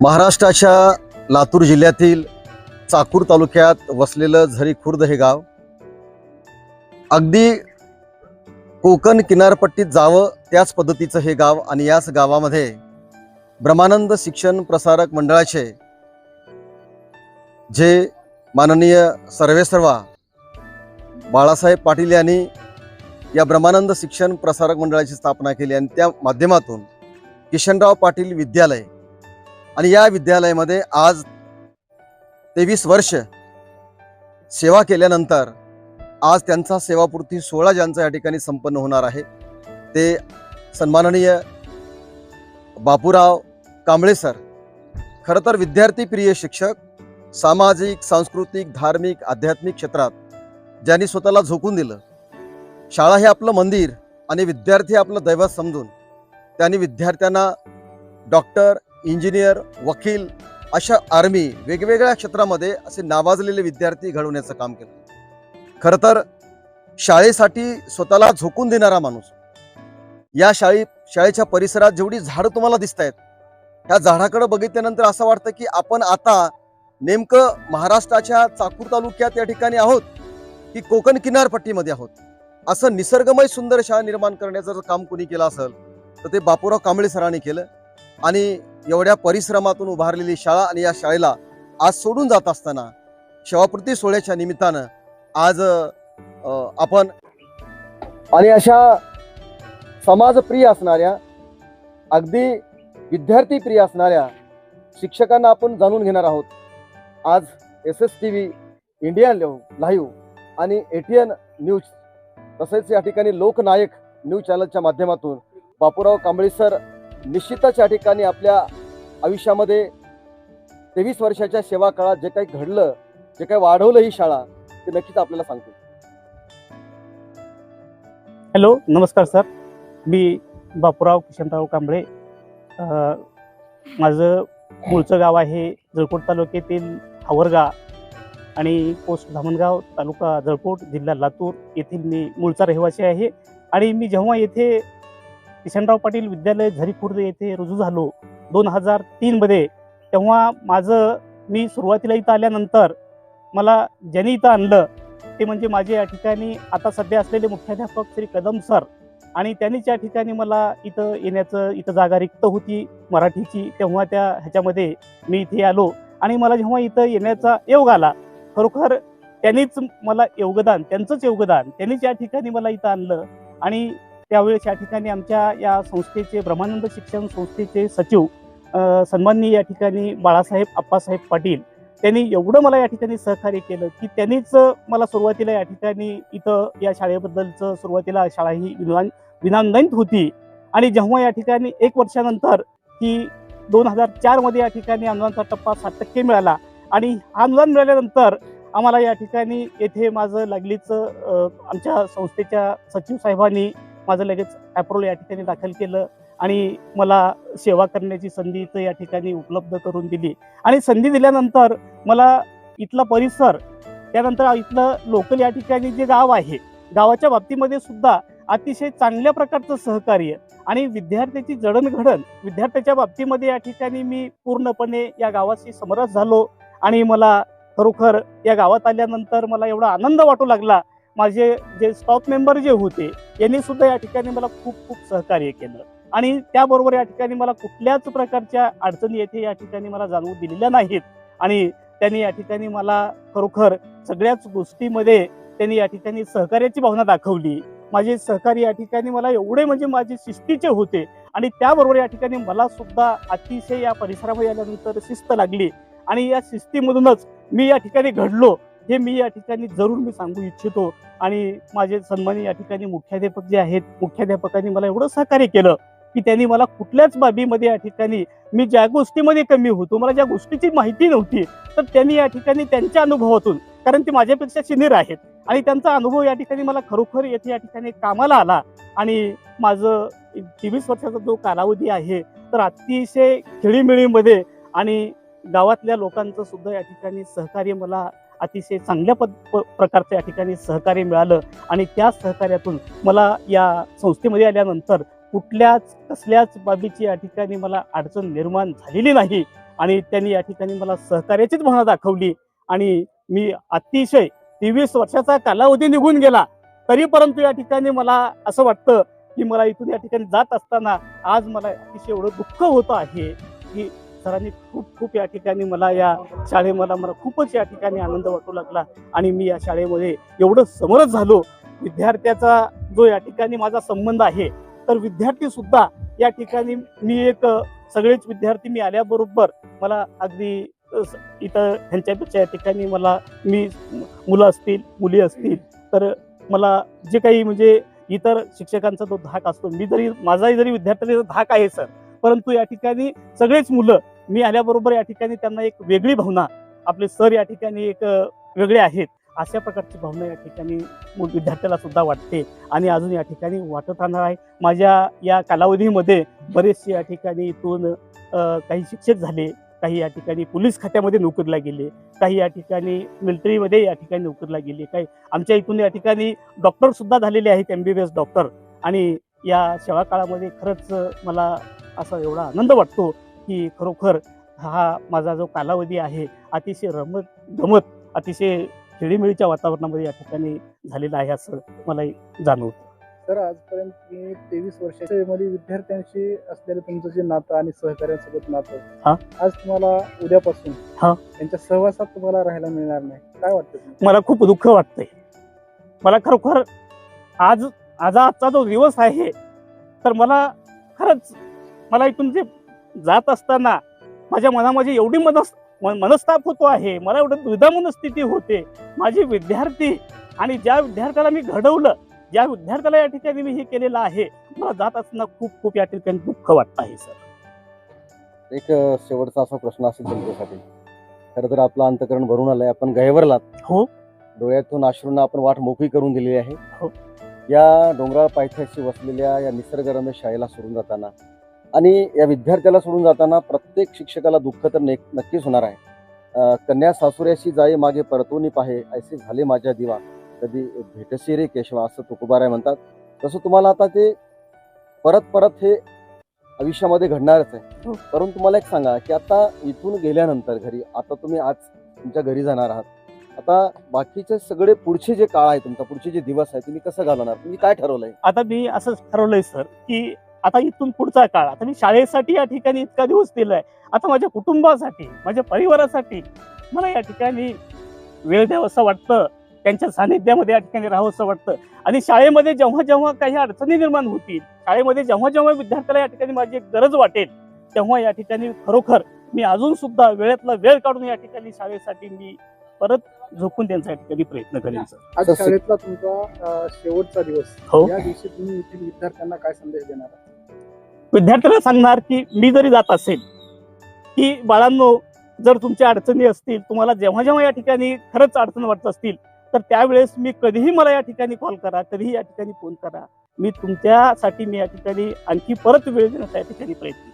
महाराष्ट्राच्या लातूर जिल्ह्यातील चाकूर तालुक्यात वसलेलं झरी खुर्द हे गाव. अगदी कोकण किनारपट्टीत जावं त्याच पद्धतीचं हे गाव आणि याच गावामध्ये ब्रह्मानंद शिक्षण प्रसारक मंडळाचे जे माननीय सर्वेसर्वा बाळासाहेब पाटील यांनी या ब्रह्मानंद शिक्षण प्रसारक मंडळाची स्थापना केली आणि त्या माध्यमातून किशनराव पाटील विद्यालय आणि या विद्यालयामध्ये आज तेवीस वर्ष सेवा केल्यानंतर आज त्यांचा सेवापूर्ती सोहळा ज्यांचा या ठिकाणी संपन्न होणार आहे ते सन्माननीय बापूराव कांबळे सर खरं तर विद्यार्थी प्रिय शिक्षक सामाजिक सांस्कृतिक धार्मिक आध्यात्मिक क्षेत्रात ज्यांनी स्वतःला झोकून दिलं शाळा हे आपलं मंदिर आणि विद्यार्थी आपलं दैवत समजून त्यांनी विद्यार्थ्यांना डॉक्टर इंजिनियर वकील अशा आर्मी वेगवेगळ्या क्षेत्रामध्ये असे नावाजलेले विद्यार्थी घडवण्याचं काम केलं. खरं तर शाळेसाठी स्वतःला झोकून देणारा माणूस. या शाळे शाळेच्या परिसरात जेवढी झाडं तुम्हाला दिसत आहेत त्या झाडाकडे बघितल्यानंतर असं वाटतं की आपण आता नेमकं महाराष्ट्राच्या चाकूर तालुक्यात या ठिकाणी आहोत की कोकण किनारपट्टीमध्ये आहोत. असं निसर्गमय सुंदर शाळा निर्माण करण्याचं जर काम कोणी केलं असेल तर ते बापूराव कांबळे सरांनी केलं. आणि एवढ्या परिश्रमातून उभारलेली शाळा आणि या शाळेला आज सोडून जात असताना शेवापूर्ती सोहळ्याच्या निमित्तानं आज आपण आणि अशा समाजप्रिय असणाऱ्या अगदी विद्यार्थी प्रिय असणाऱ्या शिक्षकांना आपण जाणून घेणार आहोत. आज S S T V Indian live आणि एटीएन न्यूज तसेच या ठिकाणी लोकनायक न्यूज चॅनलच्या माध्यमातून बापूराव कांबळेसर निश्चितच या ठिकाणी आपल्या आयुष्यामध्ये तेवीस वर्षाच्या सेवा काळात जे काही घडलं जे काही वाढवलं ही शाळा ते नक्कीच आपल्याला सांगते हॅलो नमस्कार सर. मी बापूराव किशनराव कांबळे. माझं मूळचं गाव आहे जळकोट तालुक्यातील हावरगा आणि पोस्ट धामणगाव तालुका जळकोट जिल्हा लातूर येथील मी मूळचा रहिवासी आहे आणि मी जेव्हा येथे किशनराव पाटील विद्यालय झरी खुर्द येथे रुजू झालो. दोन हजार तीनमध्ये तेव्हा माझं मी सुरुवातीला इथं आल्यानंतर मला ज्यांनी इथं आणलं ते म्हणजे माझे या ठिकाणी आता सध्या असलेले मुख्याध्यापक श्री कदम सर आणि त्यांनीच या ठिकाणी मला इथं येण्याचं इथं जागा रिक्त होती मराठीची. तेव्हा त्या ह्याच्यामध्ये मी इथे आलो आणि मला जेव्हा इथं येण्याचा योग आला खरोखर त्यांनीच मला योगदान त्यांचंच योगदान त्यांनीच या ठिकाणी मला इथं आणलं आणि त्यावेळेस या ठिकाणी आमच्या या संस्थेचे ब्रह्मानंद शिक्षण संस्थेचे सचिव सन्माननीय या ठिकाणी बाळासाहेब आप्पासाहेब पाटील त्यांनी एवढं मला या ठिकाणी सहकार्य केलं की त्यांनीच मला सुरुवातीला या ठिकाणी इथं या शाळेबद्दलचं सुरुवातीला शाळा ही विनान विनानंदित होती. आणि जेव्हा या ठिकाणी एक वर्षानंतर की दोन हजार चारमध्ये या ठिकाणी अनुदानचा टप्पा सात टक्के मिळाला आणि हा अनुदान मिळाल्यानंतर आम्हाला या ठिकाणी येथे माझं लागलीचं आमच्या संस्थेच्या सचिव साहेबांनी माझं लगेच ॲप्रोल या ठिकाणी दाखल केलं आणि मला सेवा करण्याची संधी इथं या ठिकाणी उपलब्ध करून दिली. आणि संधी दिल्यानंतर मला इथला परिसर त्यानंतर इथलं लोकल या ठिकाणी जे गाव आहे गावाच्या बाबतीमध्ये सुद्धा अतिशय चांगल्या प्रकारचं सहकार्य आणि विद्यार्थ्याची जडणघडण विद्यार्थ्याच्या बाबतीमध्ये या ठिकाणी मी पूर्णपणे या गावाशी समरस झालो आणि मला खरोखर या गावात आल्यानंतर मला एवढा आनंद वाटू लागला माझे जे स्टॉप मेंबर जे होते यांनी सुद्धा या ठिकाणी मला खूप खूप सहकार्य केलं. आणि त्याबरोबर या ठिकाणी मला कुठल्याच प्रकारच्या अडचणी येथे या ठिकाणी मला जाणवू दिलेल्या नाहीत. आणि त्यांनी या ठिकाणी मला खरोखर सगळ्याच गोष्टीमध्ये त्यांनी या ठिकाणी सहकार्याची भावना दाखवली. माझे सहकारी या ठिकाणी मला एवढे म्हणजे माझे शिस्तीचे होते. आणि त्याबरोबर या ठिकाणी मला सुद्धा अतिशय या परिसरामध्ये आल्यानंतर शिस्त लागली. आणि या शिस्तीमधूनच मी या ठिकाणी घडलो. हे मी या ठिकाणी जरूर मी सांगू इच्छितो. आणि माझे सन्मानी या ठिकाणी मुख्याध्यापक जे आहेत मुख्याध्यापकांनी मला एवढं सहकार्य केलं की त्यांनी मला कुठल्याच बाबीमध्ये या ठिकाणी मी ज्या गोष्टीमध्ये कमी होतो मला ज्या गोष्टीची माहिती नव्हती तर त्यांनी या ठिकाणी त्यांच्या अनुभवातून कारण ते माझ्यापेक्षा सिनियर आहेत. आणि त्यांचा अनुभव या ठिकाणी मला खरोखर येथे या ठिकाणी कामाला आला. आणि माझं तेवीस वर्षाचा जो कालावधी आहे तर अतिशय खेळीमेळीमध्ये आणि गावातल्या लोकांचं सुद्धा या ठिकाणी सहकार्य मला अतिशय चांगल्या पद प्रकारचं या ठिकाणी सहकार्य मिळालं. आणि त्या सहकार्यातून मला या संस्थेमध्ये आल्यानंतर कुठल्याच कसल्याच बाबीची या ठिकाणी मला अडचण निर्माण झालेली नाही. आणि त्यांनी या ठिकाणी मला सहकार्याचीच भावना दाखवली. आणि मी अतिशय तेवीस वर्षाचा कालावधी निघून गेला. तरी परंतु या ठिकाणी मला असं वाटतं की मला इथून या ठिकाणी जात असताना आज मला अतिशय एवढं दुःख होतं आहे की सरांनी खूप खूप या ठिकाणी मला या शाळेमध्ये मला खूपच या ठिकाणी आनंद वाटू लागला. आणि मी या शाळेमध्ये एवढं समरस झालो. विद्यार्थ्याचा जो या ठिकाणी माझा संबंध आहे तर विद्यार्थी सुद्धा या ठिकाणी मी एक सगळेच विद्यार्थी मी आल्याबरोबर मला अगदी इथं ह्यांच्यापेक्षा या ठिकाणी मला मी मुलं असतील मुली असतील तर मला जे काही म्हणजे इतर शिक्षकांचा जो धाक असतो. मी जरी माझाही जरी विद्यार्थ्यांचा धाक आहे सर परंतु या ठिकाणी सगळेच मुलं मी आल्याबरोबर या ठिकाणी त्यांना एक वेगळी भावना आपले सर या ठिकाणी एक वेगळे आहेत. अशा प्रकारची भावना या ठिकाणी विद्यार्थ्याला सुद्धा वाटते आणि अजून या ठिकाणी वाटत राहणार आहे. माझ्या या कालावधीमध्ये बरेचसे या ठिकाणी इथून काही शिक्षक झाले काही या ठिकाणी पोलीस खात्यामध्ये नोकरीला गेले काही या ठिकाणी मिलिटरीमध्ये या ठिकाणी नोकरीला गेले काही आमच्या इथून या ठिकाणी डॉक्टर सुद्धा झालेले आहेत M B B S doctor. आणि या सेवा काळामध्ये खरंच मला असा एवढा आनंद वाटतो की खरोखर हा माझा जो कालावधी आहे अतिशय रमत गमत अतिशय खेळीमेळीच्या वातावरणामध्ये या ठिकाणी झालेला आहे असं मला जाणवतं तर आजपर्यंत तुम्ही तेवीस वर्षाच्या मध्ये विद्यार्थ्यांशी असलेलं तुमचं जे नातं आणि सहकार्यांसोबत हा. नातं आज तुम्हाला उद्यापासून हा. त्यांच्या सहवासात तुम्हाला राहायला मिळणार नाही काय वाटतं? मला खूप दुःख वाटतंय मला खरोखर आज आज आजचा जो दिवस आहे तर मला खरंच मला इथून जे जात असताना माझ्या मनामध्ये एवढी मनस मनस्ताप होतो आहे. मला एवढं द्विधा मनस्थिती होते. माझे विद्यार्थी आणि ज्या विद्यार्थ्याला मी घडवलं ज्या विद्यार्थ्याला या ठिकाणी मी हे केलेलं आहे मला जात असताना खूप खूप या ठिकाणी दुःख वाटत आहे सर. एक शेवटचा असा प्रश्न असेल तुमच्यासाठी. खरं तर आपलं अंतकरण भरून आलंय. आपण गहेवरलात हो. डोळ्यातून अश्रूंना आपण वाट मोकळी करून दिलेली आहे. हो. या डोंगराळ पायथ्याशी वसलेल्या या निसर्गरम्य शाळेला सोडून जाताना आणि या विद्यार्थ्याला सोडून जाताना प्रत्येक शिक्षकाला दुःख तर ने- नक्कीच होणार आहे. कन्या सासुऱ्याशी जाई मागे परतोनी पाहे ऐसे झाले माझ्या दिवा. कधी भेटसी रे केशवा असं तुकोबाराय म्हणतात. तसं तुम्हाला आता ते परत परत हे आयुष्यामध्ये घडणारच आहे. हो. परंतु मला एक सांगा की आता इथून गेल्यानंतर घरी आता तुम्ही आज तुमच्या घरी जाणार आहात. आता बाकीचे सगळे पुढचे जे काळ आहे तुमचा पुढचे जे दिवस आहे तुम्ही कसं घालवणार? तुम्ही काय ठरवलंय? आता मी असं ठरवलंय सर की आता इथून पुढचा काळ. आता मी शाळेसाठी या ठिकाणी इतका दिवस दिलाय. आता माझ्या कुटुंबासाठी माझ्या परिवारासाठी मला या ठिकाणी वेळ द्यावं असं वाटतं. त्यांच्या सानिध्यामध्ये या ठिकाणी राहावं असं वाटतं. आणि शाळेमध्ये जेव्हा जेव्हा काही अडचणी निर्माण होतील शाळेमध्ये जेव्हा जेव्हा विद्यार्थ्याला या ठिकाणी माझी गरज वाटेल तेव्हा या ठिकाणी खरोखर मी अजून सुद्धा वेळेतला वेळ काढून या ठिकाणी शाळेसाठी मी परत झोपून त्यांचा या ठिकाणी प्रयत्न करेन आज शाळेतला तुमचा शेवटचा दिवस. हो. या दिवशी तुम्ही विद्यार्थ्यांना काय संदेश देणार? विद्यार्थ्याला सांगणार की मी जरी जात असेल की बाळांनो जर तुमच्या अडचणी असतील तुम्हाला जेव्हा जेव्हा या ठिकाणी खरंच अडचण वाटत असतील तर त्यावेळेस मी कधीही मला या ठिकाणी कॉल करा कधीही या ठिकाणी फोन करा. मी तुमच्यासाठी मी या ठिकाणी आणखी परत वेळ देण्याचा या ठिकाणी प्रयत्न